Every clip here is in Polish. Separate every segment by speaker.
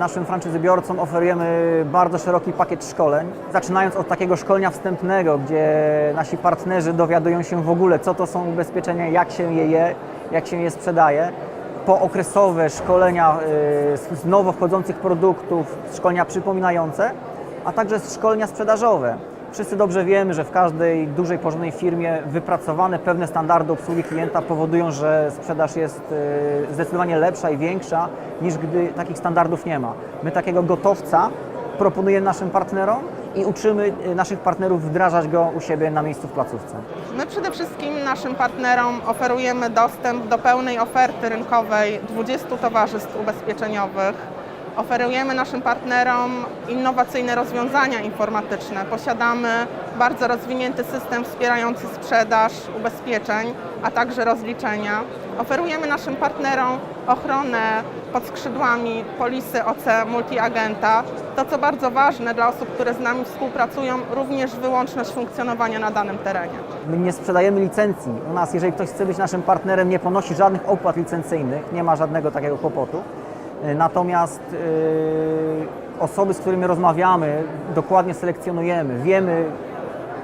Speaker 1: Naszym franczyzobiorcom oferujemy bardzo szeroki pakiet szkoleń, zaczynając od takiego szkolenia wstępnego, gdzie nasi partnerzy dowiadują się w ogóle, co to są ubezpieczenia, jak się je je, jak się je sprzedaje. Po okresowe szkolenia y, z nowo wchodzących produktów, szkolenia przypominające, a także szkolenia sprzedażowe. Wszyscy dobrze wiemy, że w każdej dużej, porządnej firmie wypracowane pewne standardy obsługi klienta powodują, że sprzedaż jest y, zdecydowanie lepsza i większa niż gdy takich standardów nie ma. My takiego gotowca proponujemy naszym partnerom i uczymy y, naszych partnerów wdrażać go u siebie na miejscu w placówce.
Speaker 2: My przede wszystkim naszym partnerom oferujemy dostęp do pełnej oferty rynkowej 20 towarzystw ubezpieczeniowych. Oferujemy naszym partnerom innowacyjne rozwiązania informatyczne. Posiadamy bardzo rozwinięty system wspierający sprzedaż ubezpieczeń, a także rozliczenia. Oferujemy naszym partnerom ochronę pod skrzydłami polisy OC Multiagenta. To, co bardzo ważne dla osób, które z nami współpracują, również wyłączność funkcjonowania na danym terenie.
Speaker 1: My nie sprzedajemy licencji. U nas, jeżeli ktoś chce być naszym partnerem, nie ponosi żadnych opłat licencyjnych, nie ma żadnego takiego kłopotu. Y, Natomiast y, osoby, z którymi rozmawiamy, dokładnie selekcjonujemy. Wiemy,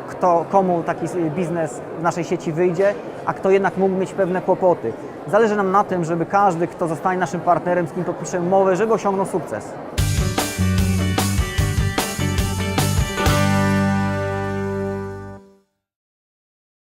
Speaker 1: kto, komu taki biznes w naszej sieci wyjdzie, a kto jednak mógł mieć pewne kłopoty. Zależy nam na tym, żeby każdy, kto zostanie naszym partnerem, z kim podpiszemy umowę, żeby osiągnął sukces.